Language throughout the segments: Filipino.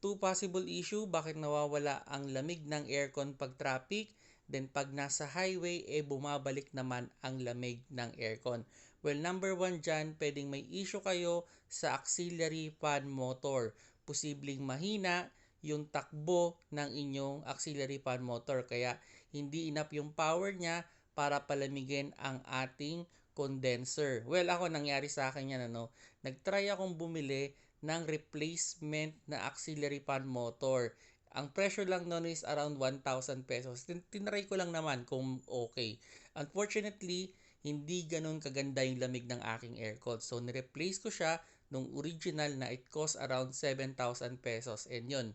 two possible issue bakit nawawala ang lamig ng aircon pag traffic. Then pag nasa highway, eh bumabalik naman ang lamig ng aircon. Well, number one dyan, pwedeng may issue kayo sa auxiliary fan motor. Posibleng mahina yung takbo ng inyong auxiliary fan motor. Kaya hindi enough yung power niya para palamigin ang ating condenser. Well, ako nangyari sa akin yan ano. Nagtry akong bumili ng replacement na auxiliary fan motor. Ang presyo lang noon is around 1,000 pesos. Tin- tinry ko lang naman kung okay. Unfortunately, hindi ganun kaganda yung lamig ng aking aircon. So, nireplace ko siya nung original na it cost around 7,000 pesos. And yun,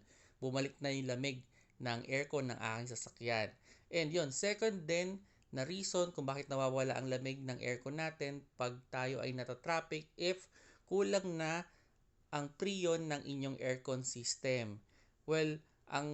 bumalik na yung lamig ng aircon ng aking sasakyan. And yun, second din na reason kung bakit nawawala ang lamig ng aircon natin pag tayo ay nata-traffic if kulang na ang prion ng inyong aircon system. Well, ang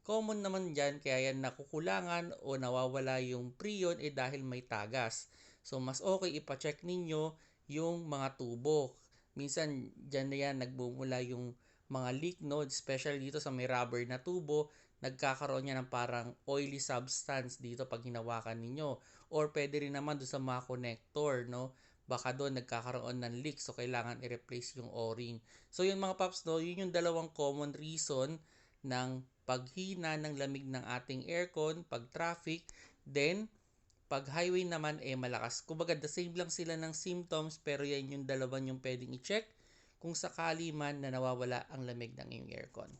common naman dyan, kaya yan nakukulangan o nawawala yung prion eh dahil may tagas. So, mas okay ipacheck ninyo yung mga tubo. Minsan, dyan na yan nagbumula yung mga leak node, especially dito sa may rubber na tubo, nagkakaroon niya ng parang oily substance dito pag hinawakan ninyo. Or pwede rin naman doon sa mga connector, no? Baka doon nagkakaroon ng leak, so kailangan i-replace yung o-ring. So yun mga paps, no? Yun yung dalawang common reason ng paghina ng lamig ng ating aircon pag traffic. Then, pag highway naman, eh malakas. Kumbaga, the same lang sila ng symptoms, pero yan yung dalawa yung pwedeng i-check kung sakali man na nawawala ang lamig ng iyong aircon.